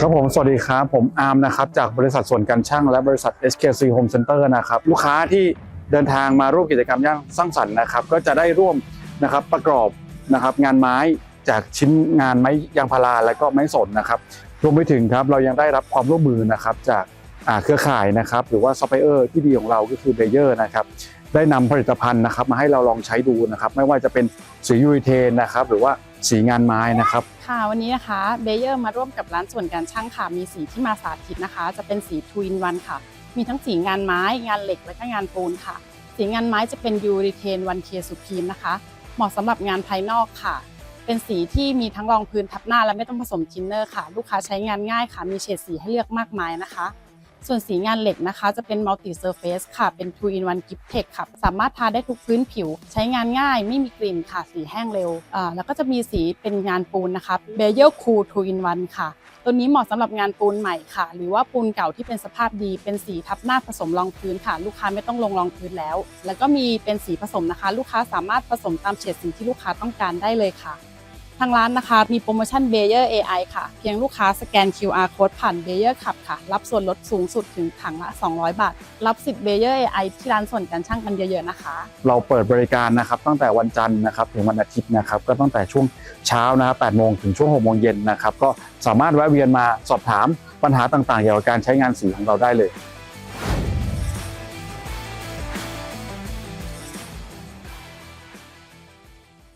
ครับผมสวัสดีครับผมอาร์มนะครับจากบริษัทส่วนการช่างและบริษัท SKC Home Center นะครับลูกค้าที่เดินทางมาร่วมกิจกรรมย่างสร้างสรรค์นะครับ ก็จะได้ร่วมนะครับประกอบนะครับงานไม้จากชิ้นงานไม้ยางพาราและก็ไม้สนนะครับรวมไปถึงครับเรายังได้รับความร่วมมือนะครับจาก เครือข่ายนะครับหรือว่าซัพพลายเออร์ที่ดีของเราก็คือเบเยอร์นะครับได้นำผลิตภัณฑ์นะครับมาให้เราลองใช้ดูนะครับไม่ว่าจะเป็นสียูริเทนนะครับหรือว่าสีงานไม้นะครับค่ะวันนี้นะคะเบเยอร์มาร่วมกับร้านส่วนการช่างค่ะมีสีที่มาสาธิตนะคะ จะเป็นสีทวินวันค่ะ มีทั้งสีงานไม้งานเหล็กและก็งานปูนค่ะ สีงานไม้จะเป็นยูริเทนวันเทียสุพีมนะคะ เหมาะสำหรับงานภายนอกค่ะ เป็นสีที่มีทั้งรองพื้นทับหน้าและไม่ต้องผสมทินเนอร์ค่ะ ลูกค้าใช้งานง่ายค่ะ มีเฉดสีให้เลือกมากมายนะคะ ส่วนสีงานเหล็กนะคะ จะเป็น multi surface ค่ะ เป็น2 in 1 gift tech ค่ะ สามารถทาได้ทุกพื้นผิว ใช้งานง่าย ไม่มีกลิ่นค่ะ สีแห้งเร็วอ่าแล้วก็จะมีสีเป็นงานปูนนะคะ b e y e r Cool 2 in 1ค่ะ ตัวนี้เหมาะสำหรับงานปูนใหม่ค่ะ หรือว่าปูนเก่าที่เป็นสภาพดี เป็นสีทับหน้าผสมรองพื้นค่ะ ลูกค้าไม่ต้องลงรองพื้นแล้ว แล้วก็มีเป็นสีผสมนะคะ ลูกค้าสามารถผสมตามเฉดสีที่ลูกค้าต้องการได้เลยค่ะ ทางร้านนะคะ มีโปรโมชั่น b a y e r AI ค่ะ เพียงลูกค้าสแกน QR code ผ่าน b a y e r ขับค่ะ รับส่วนลดสูงสุดถึงถังละ 200 บาท รับสิทธิ์ b a y e r AI ที่ร้านส่วนการช่างกันเยอะๆนะคะ เราเปิดบริการนะครับตั้งแต่วันจันทร์นะครับถึงวันอาทิตย์นะครับ ก็ตั้งแต่ช่วงเช้านะครับ8โมงถึงช่วง6โมงเย็นนะครับ ก็สามารถแวะเวียนมาสอบถามปัญหาต่างๆเกี่ยวกับการใช้งานสีของเราได้เลย